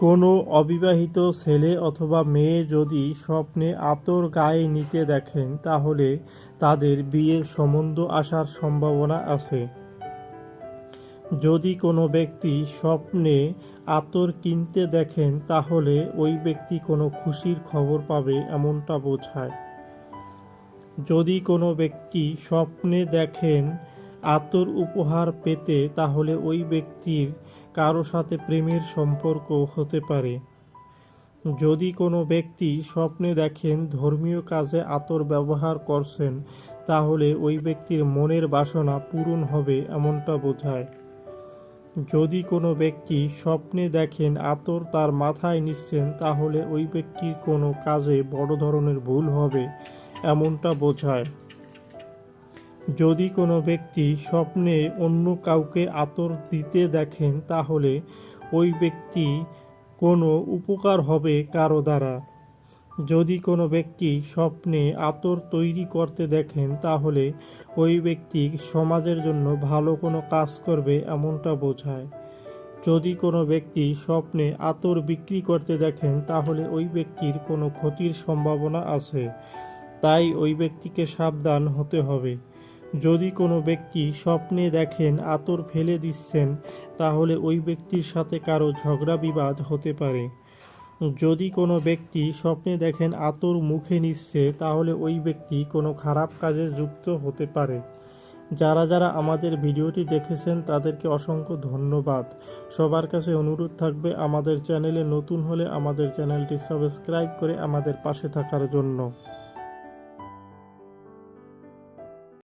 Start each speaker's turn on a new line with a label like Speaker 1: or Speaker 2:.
Speaker 1: কোনো অবিবাহিত ছেলে অথবা মেয়ে যদি স্বপ্নে আতর গায়ে নিতে দেখেন, তাহলে তাদের বিয়ের সম্বন্ধ আসার সম্ভাবনা আছে। যদি কোনো ব্যক্তি স্বপ্নে আতর কিনতে দেখেন, তাহলে ওই ব্যক্তি কোনো খুশির খবর পাবে এমনটা বোঝায়। যদি কোনো ব্যক্তি স্বপ্নে দেখেন আতর উপহার পেতে, তাহলে ওই ব্যক্তির কারও সাথে প্রেমের সম্পর্ক হতে পারে। যদি কোনো ব্যক্তি স্বপ্নে দেখেন ধর্মীয় কাজে আতর ব্যবহার করছেন, তাহলে ওই ব্যক্তির মনের বাসনা পূরণ হবে এমনটা বোঝায়। যদি কোনো ব্যক্তি স্বপ্নে দেখেন আতর তার মাথায় নিচ্ছেন, তাহলে ওই ব্যক্তির কোনো কাজে বড় ধরনের ভুল হবে, এমনটা বোঝায়। যদি কোনো ব্যক্তি স্বপ্নে অন্য কাউকে আতর দিতে দেখেন, তাহলে ওই ব্যক্তি কোনো উপকার হবে কারও দ্বারা। যদি কোনো ব্যক্তি স্বপ্নে আতর তৈরি করতে দেখেন, তাহলে ওই ব্যক্তি সমাজের জন্য ভালো কোনো কাজ করবে এমনটা বোঝায়। যদি কোনো ব্যক্তি স্বপ্নে আতর বিক্রি করতে দেখেন, তাহলে ওই ব্যক্তির কোনো ক্ষতির সম্ভাবনা আছে। তাই ওই ব্যক্তিকে সাবধান হতে হবে। যদি কোনো ব্যক্তি স্বপ্নে দেখেন আতর ফেলে দিচ্ছেন, তাহলে ওই ব্যক্তির সাথে কারও ঝগড়া বিবাদ হতে পারে। যদি কোনো ব্যক্তি স্বপ্নে দেখেন আতর মুখে নিচ্ছে, তাহলে ওই ব্যক্তি কোনো খারাপ কাজে যুক্ত হতে পারে। যারা যারা আমাদের ভিডিওটি দেখেছেন, তাদেরকে অসংখ্য ধন্যবাদ। সবার কাছে অনুরোধ থাকবে, আমাদের চ্যানেলে নতুন হলে আমাদের চ্যানেলটি সাবস্ক্রাইব করে আমাদের পাশে থাকার জন্য।